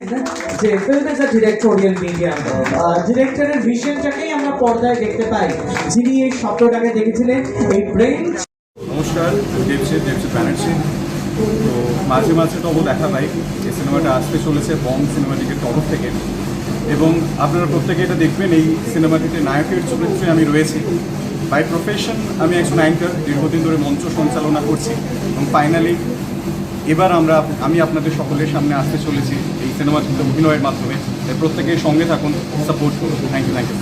যে ফিল্ম আ directorial medium ডিরেক্টরের ভিশনটাকেই আমরা পর্দায় দেখতে পাই। যিনি এই শব্দটাকে দেখেছিলেন, এই ব্রেন নমস্কার দেবশে দেবসে ব্যানার্জি। তো মাঝে মাঝে তবু দেখা পাই, এই সিনেমাটা আসতে চলেছে বং সিনেমাটিকের তরফ থেকে। এবং আপনারা প্রত্যেকে এটা দেখবেন, এই সিনেমাটিতে নায়কের চরিত্রে আমি রয়েছি। বাই প্রফেশন আমি একজন অ্যাঙ্কার দীর্ঘদিন ধরে মঞ্চ সঞ্চালনা করছি। এবং ফাইনালি এবার আমরা আমি আপনাদের সকলের সামনে আসতে চলেছি এই সিনেমাটিতে অভিনয়ের মাধ্যমে। তাই প্রত্যেকের সঙ্গে থাকুন সাপোর্ট করুন। Thank you thank you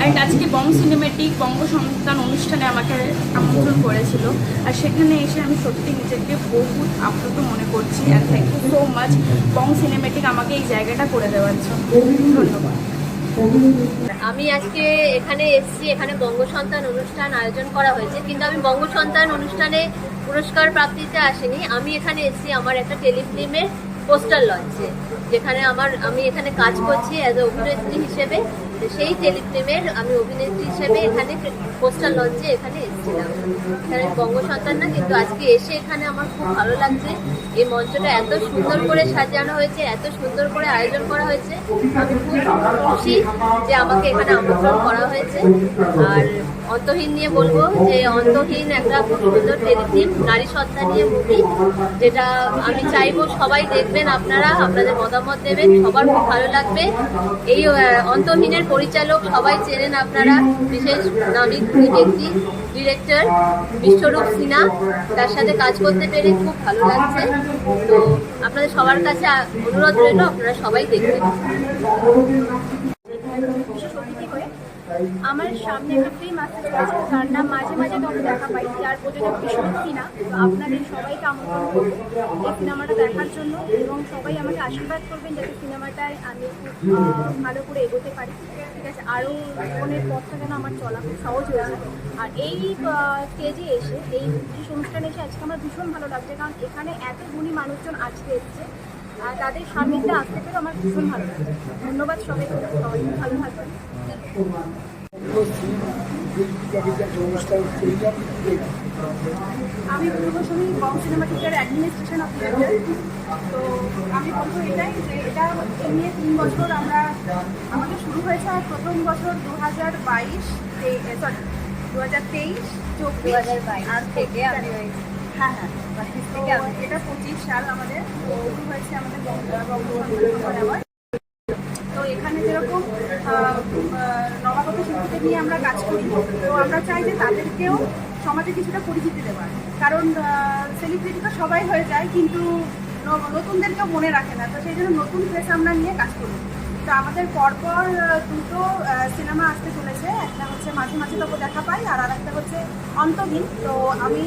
and আজকে বং সিনেমেটিক বঙ্গ সন্তান অনুষ্ঠানে আমাকে আমন্ত্রণ করেছিল। আর সেখানে এসে আমি সত্যি নিজেকে বহুত আপ্লুত মনে করছি। And thank you so much Bong cinematic আমাকে এই জায়গাটা করে দেওয়ার জন্য। ধন্যবাদ। আমি আজকে এখানে এসেছি এখানে বঙ্গ সন্তান অনুষ্ঠান আয়োজন করা হয়েছে। কিন্তু আমি বঙ্গ সন্তান অনুষ্ঠানে পুরস্কার প্রাপ্তিতে আসেনি। আমি এখানে এসেছি, আমার একটা টেলিফিল্মের পোস্টার লঞ্চে, যেখানে আমার, আমি এখানে কাজ করছি অ্যাজ এ অভিনেত্রী হিসেবে। সেই টেলিফিল্মের আমি অভিনেত্রী হিসেবে এখানে পোস্টার লঞ্চে এখানে এসেছিলাম। এখানে বঙ্গ সন্তান না কিন্তু আজকে এসে এখানে আমার খুব ভালো লাগছে। এই মঞ্চটা এত সুন্দর করে সাজানো হয়েছে, এত সুন্দর করে আয়োজন করা হয়েছে। আমি খুব খুশি যে আমাকে এখানে আমন্ত্রণ করা হয়েছে। আর অন্তহীন নিয়ে বলব যে অন্তহীন একটা খুব সুন্দর টেলিফিল্ম নারী সত্তা নিয়ে মুভি যেটা আমি চাইব সবাই দেখবেন আপনারা, আপনাদের মতামত দেবেন, সবার খুব ভালো লাগবে। এই অন্তহীনের পরিচালক সবাই চেনেন আপনারা, বিশেষ নামী ব্যক্তি ডিরেক্টর বিশ্বরূপ সিনহা, তার সাথে কাজ করতে পেরে খুব ভালো লাগছে। তো আপনাদের সবার কাছে অনুরোধ রইল, আপনারা সবাই দেখবেন। আমার সামনে একটা ফিল্ম আসতে চলেছে যার নাম মাঝে মাঝে তবে দেখা পাই, যার প্রযোজক কিশোর সিনা আপনাদের সবাইকে আমন্ত্রণ করব এই সিনেমাটা দেখার জন্য এবং সবাই আমাকে আশীর্বাদ করবেন যাতে সিনেমাটায় আমি খুব ভালো করে এগোতে পারি। ঠিক আছে, আরও জীবনের পথটা যেন আমার চলা খুব সহজ হয়ে যায়। আর এই স্টেজে এসে, এই বিশেষ অনুষ্ঠানে এসে আজকে আমার ভীষণ ভালো লাগছে, কারণ এখানে এত গুণী মানুষজন আজকে এসছে। আর তাদের সান্নিধ্যে আসতে পেরে আমার ভীষণ ভালো লাগছে ধন্যবাদ সবাইকে সবাই ভালো থাকবেন। আমি পূর্বসমী বং সিনেমাটিকের অ্যাডমিনিস্ট্রেশন অফ ডিরেক্টর তো আমি বলব এটাই যে এটা নিয়ে তিন বছর আমরা আমাদের শুরু হয়েছে আর প্রথম বছর দু হাজার বাইশ সরি দু হাজার তেইশ চব্বিশ আর থেকে আমি হ্যাঁ হ্যাঁ আমি, এটা পঁচিশ সাল আমাদের হয়েছে আমাদের তো এখানে যেরকম নবাগত শিল্পীদের নিয়ে আমরা কাজ করি, তো আমরা চাই যে তাদেরকেও সমাজে কিছুটা পরিচিতি দেওয়ার। কারণ সেলিব্রিটি তো সবাই হয়ে যায়, কিন্তু নতুনদেরকেও মনে রাখে না, তো সেই জন্য নতুন ফেস আমরা নিয়ে কাজ করি। তো আমাদের পরপর দুটো সিনেমা আসতে চলেছে, একটা হচ্ছে মাঝে মাঝে তবু দেখা পাই, আর আরেকটা হচ্ছে অন্তহীন। তো আমি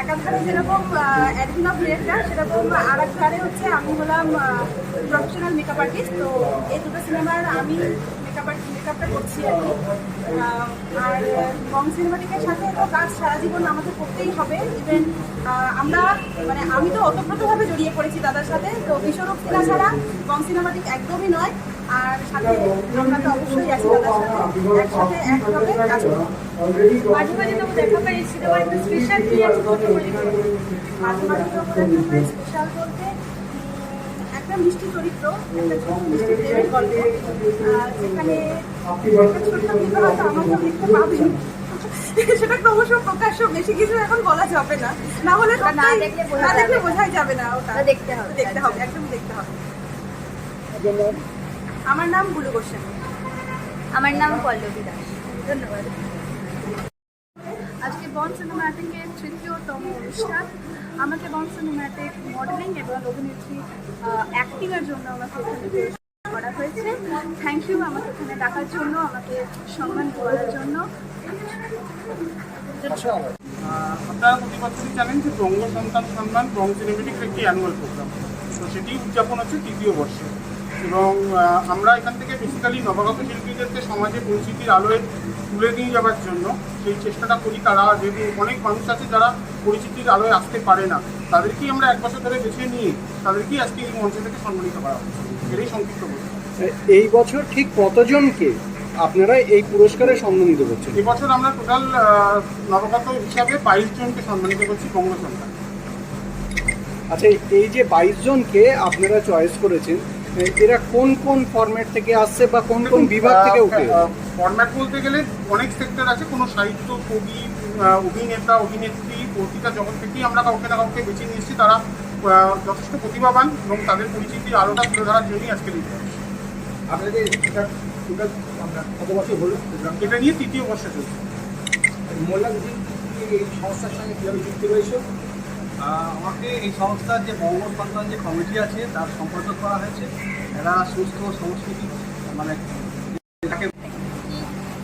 একাধারে যেরকম অ্যাডমিন অফ ডিরেক্টর সেরকম আর এক ধারে হচ্ছে আমি হলাম প্রফেশনাল মেকআপ আর্টিস্ট তো এই দুটো সিনেমার আমি মেকআপ মেকআপটা করছি আর কি। আর বং সিনেমাটিকের সাথে তো কাজ সারা জীবন আমাকে করতেই হবে। ইভেন আমরা মানে আমি তো অতপ্রতভাবে জড়িয়ে পড়েছি দাদার সাথে, তো বিশ্বরূপ সিনা ছাড়া বং সিনেমাটিক একদমই নয়। আর সাথে আমরা তো অবশ্যই আছি একসাথে একভাবে কাজ মাঝে মাঝে তো দেখা পাই সিনেমার একটা স্পেশাল কি আছে বলতে মাঝে মাঝে যখন একটা স্পেশাল বলতে একটা মিষ্টি চরিত্র একটা ছোট মিষ্টি প্রেমের গল্প। আহ, একটা ছোট্ট কিন্তু হয়তো আমাকে দেখতে পাবেন সেটা ক্রমশ প্রকাশ্য বেশি কিছু এখন বলা যাবে না। না হলে না দেখলে। বোঝাই যাবে না ওটা। ওটা দেখতে হবে। দেখতে হবে একদম। দেখতে হবে। আমার নাম গুলু গোস্বামী। আমার নাম পল্লবী দাস। ধন্যবাদ। আজকে বন সিনেম্যাটিকের তৃতীয়তম অনুষ্ঠান। আমাকে বন সিনেম্যাটিক মডেলিং এবং অভিনেত্রী অ্যাক্টিংয়ের জন্য আমাকে এখানে করা হয়েছে। থ্যাংক ইউ আমাকে এখানে ডাকার জন্য, আমাকে সম্মান করার জন্য। জানেন যে বঙ্গ সন্তান সম্মান বঙ্গ সিনেমেটিক্স একটি অ্যানুয়াল প্রোগ্রাম তো সেটি উদযাপন হচ্ছে তৃতীয় বর্ষে। এবং আমরা এখান থেকে বেসিক্যালি নবাগত শিল্পীদেরকে সমাজে পরিচিতির আলোয় তুলে নিয়ে যাওয়ার জন্য সেই চেষ্টাটা করি। তারা যেহেতু অনেক মানুষ আছে যারা পরিচিতির আলোয় আসতে পারে না তাদেরকেই আমরা এক বছর ধরে বেছে নিয়ে তাদেরকেই আজকে এই মঞ্চ থেকে সম্মানিত করা হচ্ছে। এটাই সংক্ষিপ্ত বলি এই বছর ঠিক কতজনকে আপনারা এই পুরস্কারে সম্মানিত করছেন? এবছর আমরা টোটাল নবাগত হিসাবে বাইশ জনকে সম্মানিত করছি বঙ্গ সন্তান আচ্ছা এই যে বাইশ জনকে আপনারা চয়েস করেছেন এরা কোন কোন ফরম্যাট থেকে আসছে বা কোন কোন বিভাগ থেকে উঠে? ফরম্যাট বলতে গেলে অনেক সেক্টর আছে কোনো সাহিত্য কবি অভিনেতা অভিনেত্রী পত্রিকা জগৎ থেকেই আমরা কাউকে না কাউকে বেছে নিয়েছি তারা যথেষ্ট প্রতিভাবান এবং তাদের পরিচিতি আলোটা তুলে ধরার জন্যই আজকে প্রয়াস। আপনাদের এটা কত বছর হলো এটা নিয়ে তৃতীয় বর্ষে চলছে। মোল্লা এই সংস্থার সঙ্গে কীভাবে যুক্ত রয়েছে? আমাকে এই সংস্থার যে বঙ্গ সন্তান যে কমিটি আছে, তার সম্পাদক করা হয়েছে। এরা সুস্থ সাংস্কৃতিক মানে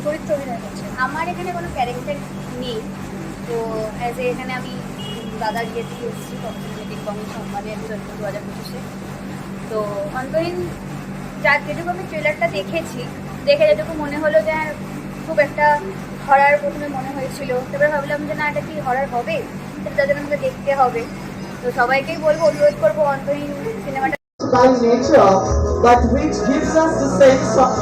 চরিত্র অভিনয় করছে। আমার এখানে কোনো ক্যারেক্টার নেই। তো অ্যাজ এ এখানে আমি দাদার ইয়ে এসেছি কমিউনিটি কমিটি সম্মানের জন্য দু হাজার পঁচিশে। তো অন্তহীন যা যেটুকু আমি ট্রেলারটা দেখেছি, দেখে যেটুকু মনে হলো যে খুব একটা হরার প্রথমে মনে হয়েছিল। তারপরে ভাবলাম যে না এটা কি হরার হবে? সেটা তাদের আমাকে দেখতে হবে। তো সবাইকেই বলব অনুরোধ করব অন্তহীন সিনেমাটা by nature, but which gives us the sense of